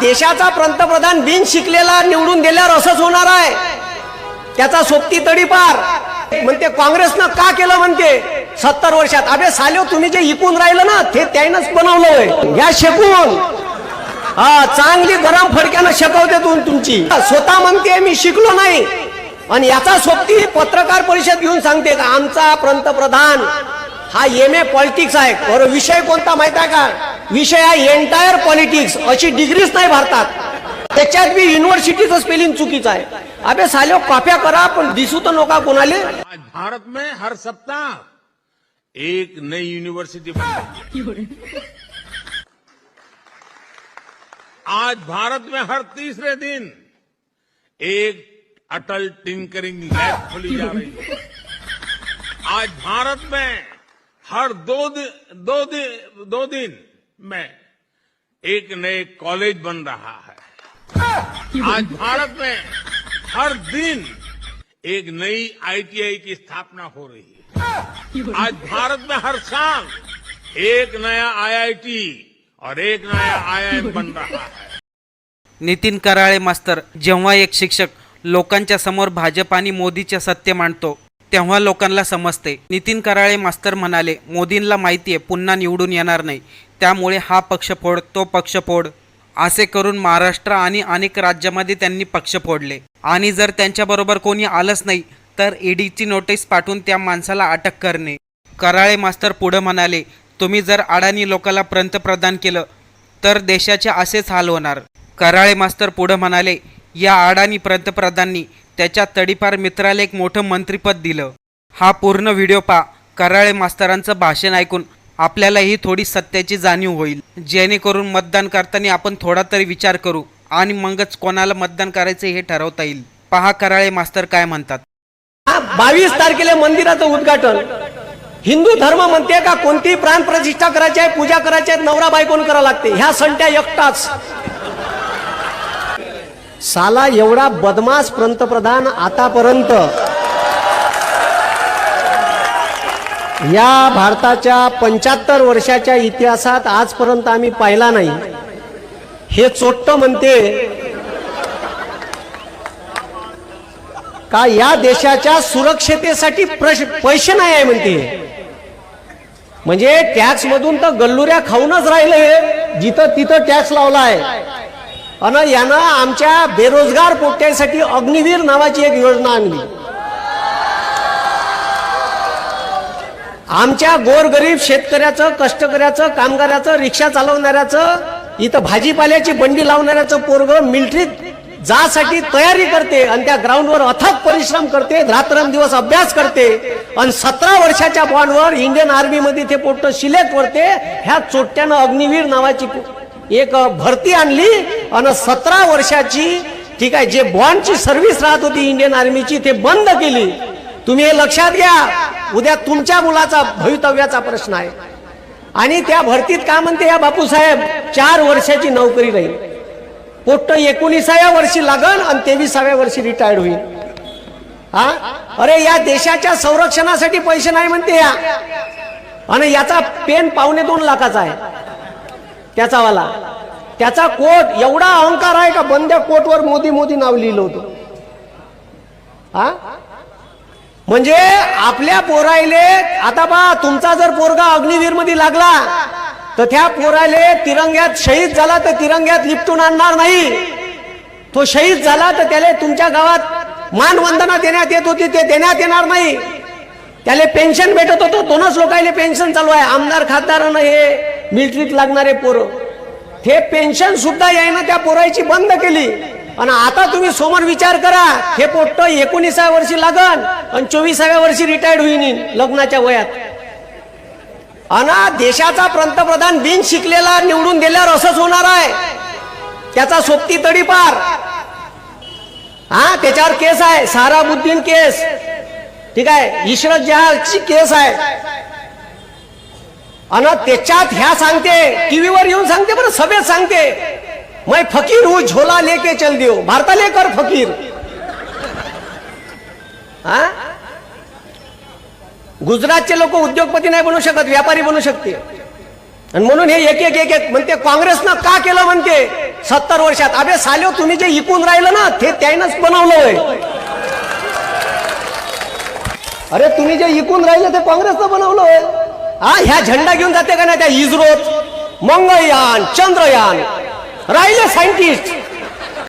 देशाचा पंतप्रधान बिन शिकलेला निवडून दिल्यावर असंच होणार आहे. त्याचा सोबती तडीपार म्हणते काँग्रेसनं का केलं म्हणते? सत्तर वर्षात. अबे साले तुम्ही जे इकून राहिलं ना ते त्यानंच बनवलं होय. घ्या शेकून. हा चांगली गरम फडक्यानं शेकवते तुम तुमची. स्वतः म्हणते मी शिकलो नाही. आणि याचा सोबती पत्रकार परिषद घेऊन सांगते का आमचा पंतप्रधान हा एम ए पॉलिटिक्स आहे. बरं विषय कोणता माहीत आहे का? विषय आहे एंटायर पॉलिटिक्स अशी डिग्रीच नाही भारतात. त्याच्यात बी युनिव्हर्सिटीचं स्पेलिंग चुकीचं आहे. अबे साले कॉप्या करा पण दिसू तर नका कोणाले. आज भारत में हर सप्ताह एक नई यूनिवर्सिटी आज भारत में हर तीसरे दिन एक अटल टिंकरिंग लैब खोली जा रही है। आज भारत में हर दो दिन दो दिन दो दिन में एक नए कॉलेज बन रहा है। आज भारत में हर दिन एक नई आईटीआई की स्थापना हो रही है। आज भारत में हर साल एक नया आईआईटी और एक नया आईआईएम बन रहा है। नितीन कराळे मास्तर जेव्हा एक शिक्षक लोकांच्या समोर भाजप आणि मोदीचे सत्य मांडतो तेव्हा लोकांना समजते. नितीन कराळे मास्तर म्हणाले मोदींना माहिती आहे पुन्हा निवडून येणार नाही. त्यामुळे हा पक्ष फोड तो पक्ष फोड. असे करून महाराष्ट्र आणि अनेक राज्यामध्ये त्यांनी पक्ष फोडले. आणि जर त्यांच्याबरोबर कोणी आलंच नाही तर ईडीची नोटीस पाठवून त्या माणसाला अटक करणे. कराळे मास्तर पुढं म्हणाले तुम्ही जर अडाणी लोकाला पंतप्रधान केलं तर देशाचे असेच हाल होणार. कराळे मास्तर पुढं म्हणाले या अडाणी पंतप्रधानांनी त्याच्या तडीपार मित्राला एक मोठं मंत्रीपद दिलं. हा पूर्ण व्हिडिओ पा कराळे मास्तरांचं भाषण ऐकून आपल्यालाही थोडी सत्याची जाणीव होईल. जेणेकरून मतदान करताना आपण थोडा तरी विचार करू आणि मगच कोणाला मतदान करायचं हे ठरवता येईल. पहा कराळे मास्तर काय म्हणतात. बावीस तारखेला मंदिराचं उद्घाटन. हिंदू धर्म म्हणते का कोणती प्राण प्रतिष्ठा करायची आहे पूजा करायची आहे नवरा बायकोन करा लागते. ह्या संट्या एकटाच. साला एवढा बदमाश पंतप्रधान आतापर्यंत. या भारताच्या पंच्याहत्तर वर्षाच्या इतिहासात आजपर्यंत आम्ही पाहिला नाही. हे चोट्ट म्हणते का या देशाच्या सुरक्षतेसाठी प्रश- पैसे नाही आहे म्हणते. म्हणजे टॅक्स मधून तर गल्लुऱ्या खाऊनच राहिले जिथं तिथं टॅक्स लावला आहे अन यानं आमच्या बेरोजगार पोट्यासाठी अग्निवीर नावाची एक योजना आणली. आमच्या गोरगरीब शेतकऱ्याचं कष्टकऱ्याचं कामगाराचं रिक्षा चालवणाऱ्याचं इथं भाजीपाल्याची बंडी लावणाऱ्याचं पोरग मिलिटरीत जासाठी तयारी करते आणि त्या ग्राउंडवर अथक परिश्रम करते रात्रंदिवस अभ्यास करते आणि सतरा वर्षाच्या बॉन्डवर इंडियन आर्मीमध्ये ते पोट सिलेक्ट करते ह्या चोट्यानं अग्निवीर नावाची एक भरती आणली आणि सतरा वर्षाची ठीक आहे जे बॉन्डची सर्व्हिस राहत होती इंडियन आर्मीची ते बंद केली. तुम्ही हे लक्षात घ्या उद्या तुमच्या मुलाचा भवितव्याचा प्रश्न आहे. आणि त्या भरतीत का म्हणते या बापूसाहेब चार वर्षाची नोकरी राहील. पोट्ट एकोणीसाव्या वर्षी लागन आणि तेवीसाव्या वर्षी रिटायर्ड होईल. हा? अरे या देशाच्या संरक्षणासाठी पैसे नाही म्हणते या. आणि याचा पेन पावणे दोन लाखाचा आहे. त्याचा वाला. त्याचा कोट एवढा अहंकार आहे का बंद्या कोटवर मोदी मोदी नाव लिहिलं होतं? हा? म्हणजे आपल्या पोरायले आता बा तुमचा जर पोरगा अग्निवीरमध्ये लागला तर त्या पोराले तिरंग्यात शहीद झाला तर तिरंग्यात लिपटून आणणार नाही. तो शहीद झाला तर त्याला तुमच्या गावात मानवंदना देण्यात येत होती ते देण्यात येणार नाही. त्याला पेन्शन भेटत होतं दोनच लोकांना पेन्शन चालू आहे. आमदार खासदारानं हे मिलिटरीत लागणारे पोरं. हे पेन्शन सुद्धा यायनं त्या पोराईची बंद केली. आणि आता तुम्ही समोर विचार करा हे पोट्ट एकोणीसाव्या वर्षी लागन आणि चोवीसाव्या वर्षी रिटायर्ड होईन लग्नाच्या वयात. आणि देशाचा पंतप्रधान बिन शिकलेला निवडून दिल्यावर असंच होणार आहे. त्याचा सोबती तडीपार. हा त्याच्यावर केस आहे साराबुद्दीन केस. ठीक आहे इशरत जहाची केस आहे. आणि त्याच्यात ह्या सांगते टीव्हीवर येऊन सांगते बरं सभेत सांगते. मै फकीर हू झोला लेके चल देऊ भारताले कर फकीर. हा गुजरातचे लोक उद्योगपती नाही बनू शकत व्यापारी बनू शकते. आणि म्हणून हे एक एक एक एक म्हणते काँग्रेसनं का केलं म्हणते? सत्तर वर्षात. अबे साल्यो तुम्ही जे इकून राहिलं ना ते त्यानंच बनवलंय अरे तुम्ही जे इकून राहिलं ते काँग्रेसनं बनवलंय हा ह्या झेंडा घेऊन जाते का नाही त्या इस्रोत? मंगळयान चंद्रयान राहिले सायंटिस्ट.